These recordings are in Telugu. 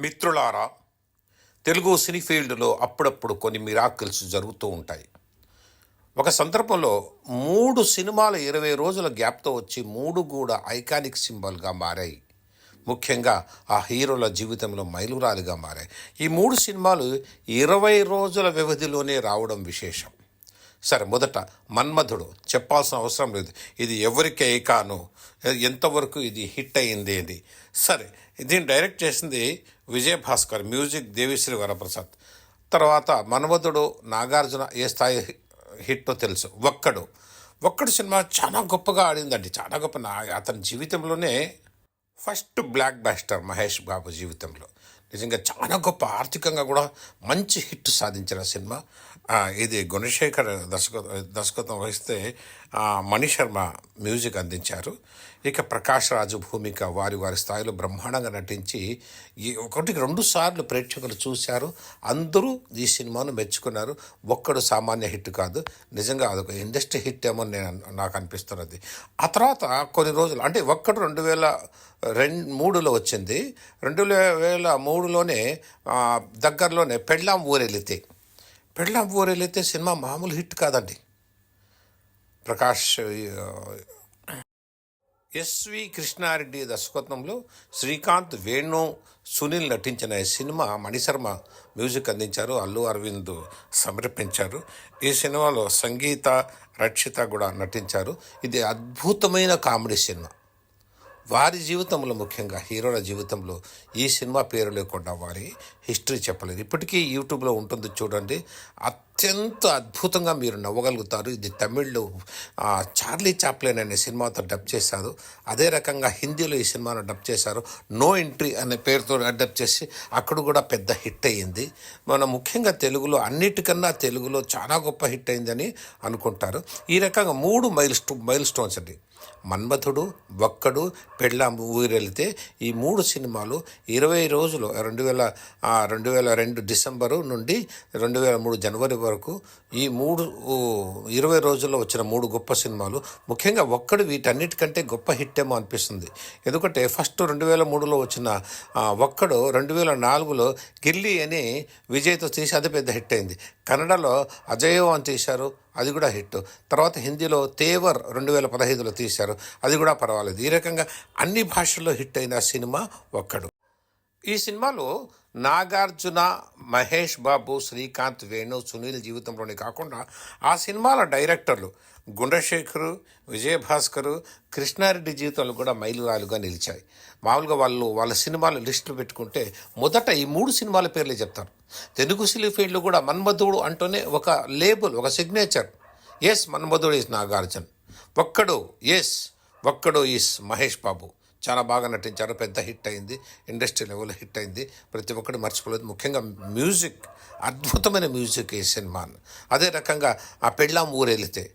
మిత్రులారా తెలుగు సినీ ఫీల్డ్లో అప్పుడప్పుడు కొన్ని మిరాకిల్స్ జరుగుతూ ఉంటాయి. ఒక సందర్భంలో మూడు సినిమాలు ఇరవై రోజుల గ్యాప్తో వచ్చి మూడు కూడా ఐకానిక్ సింబల్గా మారాయి. ముఖ్యంగా ఆ హీరోల జీవితంలో మైలురాలుగా మారాయి. ఈ మూడు సినిమాలు ఇరవై రోజుల వ్యవధిలోనే రావడం విశేషం. సరే మొదట మన్మధుడు చెప్పాల్సిన అవసరం లేదు. ఇది ఎవరికి ఐకాను? ఎంతవరకు ఇది హిట్ అయింది అని సరే దీన్ని డైరెక్ట్ చేసింది విజయభాస్కర్ మ్యూజిక్ దేవిశ్రీ వరప్రసాద్. తర్వాత మన్మధుడు నాగార్జున ఏ స్థాయి హిట్టో తెలుసు. ఒక్కడు. ఒక్కడు సినిమా చాలా గొప్పగా ఆడిందండి. చాలా గొప్ప నా అతని జీవితంలోనే first blockbuster Mahesh Babu జీవితంలో. నిజంగా చాలా గొప్ప ఆర్థికంగా కూడా మంచి హిట్ సాధించిన సినిమా. ఇది గుణశేఖర్ దర్శక దర్శకత్వం వహిస్తే ఆ, మణి శర్మ మ్యూజిక్ అందించారు. ఇక ప్రకాష్ రాజు భూమిక వారి వారి స్థాయిలో బ్రహ్మాండంగా నటించి ఈ ఒకటికి రెండు సార్లు ప్రేక్షకులు చూశారు. అందరూ ఈ సినిమాను మెచ్చుకున్నారు. ఒక్కడు సామాన్య హిట్ కాదు. నిజంగా అదొక ఇండస్ట్రీ హిట్ ఏమో అని నేను నాకు అనిపిస్తున్నది. ఆ తర్వాత కొన్ని రోజులు అంటే ఒక్కడు రెండు వేల రెండు మూడులో వచ్చింది. రెండు వేల మూడులోనే దగ్గరలోనే పెళ్ళాం ఊరెళితే పెళ్ళాం ఊరెళితే సినిమా మామూలు హిట్ కాదండి. ప్రకాష్ ఎస్వి కృష్ణారెడ్డి దర్శకత్వంలో శ్రీకాంత్ వేణు సునీల్ నటించిన ఈ సినిమా మణిశర్మ మ్యూజిక్ అందించారు. అల్లు అరవింద్ సమర్పించారు. ఈ సినిమాలో సంగీత రక్షిత కూడా నటించారు. ఇది అద్భుతమైన కామెడీ సినిమా. వారి జీవితంలో ముఖ్యంగా హీరోల జీవితంలో ఈ సినిమా పేరు లేకుండా వారి హిస్టరీ చెప్పలేదు. ఇప్పటికీ యూట్యూబ్లో ఉంటుంది చూడండి. అత్యంత అద్భుతంగా మీరు నవ్వగలుగుతారు. ఇది తమిళ్ళో చార్లీ చాప్లెన్ అనే సినిమాతో డబ్ చేశారు. అదే రకంగా హిందీలో ఈ సినిమాను డబ్ చేశారు. నో ఎంట్రీ అనే పేరుతో డబ్ చేసి అక్కడ కూడా పెద్ద హిట్ అయ్యింది. మన ముఖ్యంగా తెలుగులో అన్నిటికన్నా తెలుగులో చాలా గొప్ప హిట్ అయిందని అనుకుంటారు. ఈ రకంగా మూడు మైల్ స్టో మైల్ స్టోన్స్ అండి. మన్మథుడు ఒక్కడు పెళ్ళాం ఊరెళ్తే ఈ మూడు సినిమాలు ఇరవై రోజులు రెండు వేల రెండు వేల రెండు డిసెంబరు నుండి రెండు వేల మూడు జనవరి వరకు ఈ మూడు ఇరవై రోజుల్లో వచ్చిన మూడు గొప్ప సినిమాలు ముఖ్యంగా ఒక్కడు వీటన్నిటికంటే గొప్ప హిట్ ఏమో అనిపిస్తుంది. ఎందుకంటే ఫస్ట్ రెండు వేల మూడులో వచ్చిన ఒక్కడు రెండు వేల నాలుగులో గిల్లీ అని విజయ్తో తీసి అది పెద్ద హిట్ అయింది. కన్నడలో అజయో అని తీశారు అది కూడా హిట్. తర్వాత హిందీలో తేవర్ రెండు వేల పదహైదులో తీశారు అది కూడా పర్వాలేదు. ఈ రకంగా అన్ని భాషల్లో హిట్ అయిన సినిమా ఒక్కడు. ఈ సినిమాలో నాగార్జున మహేష్ బాబు శ్రీకాంత్ వేణు సునీల్ జీవితంలోనే కాకుండా ఆ సినిమాల డైరెక్టర్లు గుండశేఖరు విజయభాస్కర్ కృష్ణారెడ్డి జీవితంలో కూడా మైలురాలుగా నిలిచాయి. మామూలుగా వాళ్ళు వాళ్ళ సినిమాలు లిస్టులు పెట్టుకుంటే మొదట ఈ మూడు సినిమాల పేర్లే చెప్తారు. తెలుగు సినీ ఫీల్డ్లో కూడా మన్మధుడు అంటూనే ఒక లేబుల్ ఒక signature is Manmadhudu is Nagarjun. Okkadu is Okkadu is Mahesh Babu. చాలా బాగా నటించారు పెద్ద హిట్ అయింది ఇండస్ట్రీ లెవెల్ హిట్ అయింది. ప్రతి ఒక్కటి మర్చిపోలేదు. ముఖ్యంగా మ్యూజిక్ అద్భుతమైన మ్యూజిక్ ఈ సినిమా. అదే రకంగా ఆ పెళ్ళాం ఊరెళితే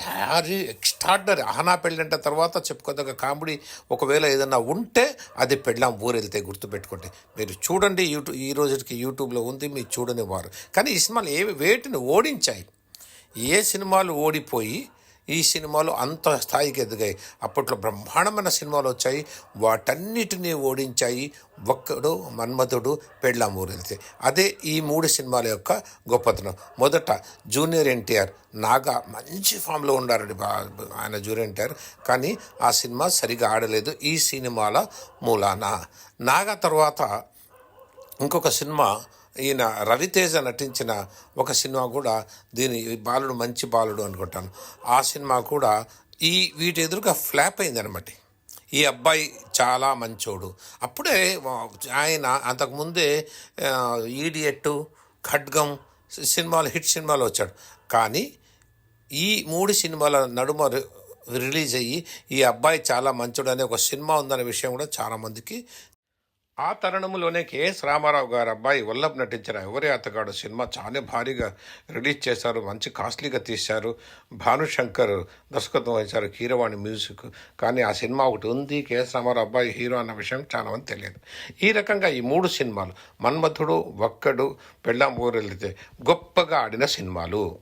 హ్యారీ ఎక్స్ట్రాడనరీ. అహనా పెళ్ళంట తర్వాత చెప్పుకోదగ్గ కామెడీ ఒకవేళ ఏదన్నా ఉంటే అది పెళ్ళాం ఊరెళ్తే గుర్తుపెట్టుకోండి. మీరు చూడండి యూట్యూబ్ ఈ రోజుకి యూట్యూబ్లో ఉంది మీరు చూడని వారు కానీ ఈ సినిమాలు ఏవి వేటిని ఓడించాయి? ఏ సినిమాలు ఓడిపోయి ఈ సినిమాలు అంత స్థాయికి ఎదిగాయి. అప్పట్లో బ్రహ్మాండమైన సినిమాలు వచ్చాయి. వాటన్నిటినీ ఓడించాయి. ఒక్కడు మన్మధుడు పెళ్ళాం ఊరెళ్తే. అదే ఈ మూడు సినిమాల యొక్క గొప్పతనం. మొదట జూనియర్ ఎన్టీఆర్ నాగా మంచి ఫామ్లో ఉండారండి బా ఆయన జూనియర్ ఎన్టీఆర్. కానీ ఆ సినిమా సరిగా ఆడలేదు ఈ సినిమాల మూలాన. నాగా తర్వాత ఇంకొక సినిమా ఈయన రవితేజ నటించిన ఒక సినిమా కూడా దీని బాలుడు మంచి బాలుడు అనుకుంటాను. ఆ సినిమా కూడా ఈ వీటి ఎదురుగా ఫ్లాప్ అయిందనమాట ఈ అబ్బాయి చాలా మంచోడు. అప్పుడే ఆయన అంతకుముందే ఈడియట్టు ఖడ్గం సినిమాలు హిట్ సినిమాలు వచ్చాడు. కానీ ఈ మూడు సినిమాల నడుమ రిలీజ్ అయ్యి ఈ అబ్బాయి చాలా మంచోడు అనే ఒక సినిమా ఉందనే విషయం కూడా చాలామందికి ఆ తరుణంలోనే కెఎస్ రామారావు గారు అబ్బాయి వల్లభ్ నటించిన ఎవరి అతగాడు సినిమా చాలా భారీగా రిలీజ్ చేశారు మంచి కాస్ట్లీగా తీశారు. భానుశంకర్ దర్శకత్వం వహించారు కీరవాణి మ్యూజిక్. కానీ ఆ సినిమా ఒకటి ఉంది కెఎస్ రామారావు అబ్బాయి హీరో అన్న విషయం చాలా మంది తెలియదు. ఈ రకంగా ఈ మూడు సినిమాలు మన్మథుడు ఒక్కడు పెళ్ళాం ఊరెళ్తే గొప్పగా ఆడిన సినిమాలు.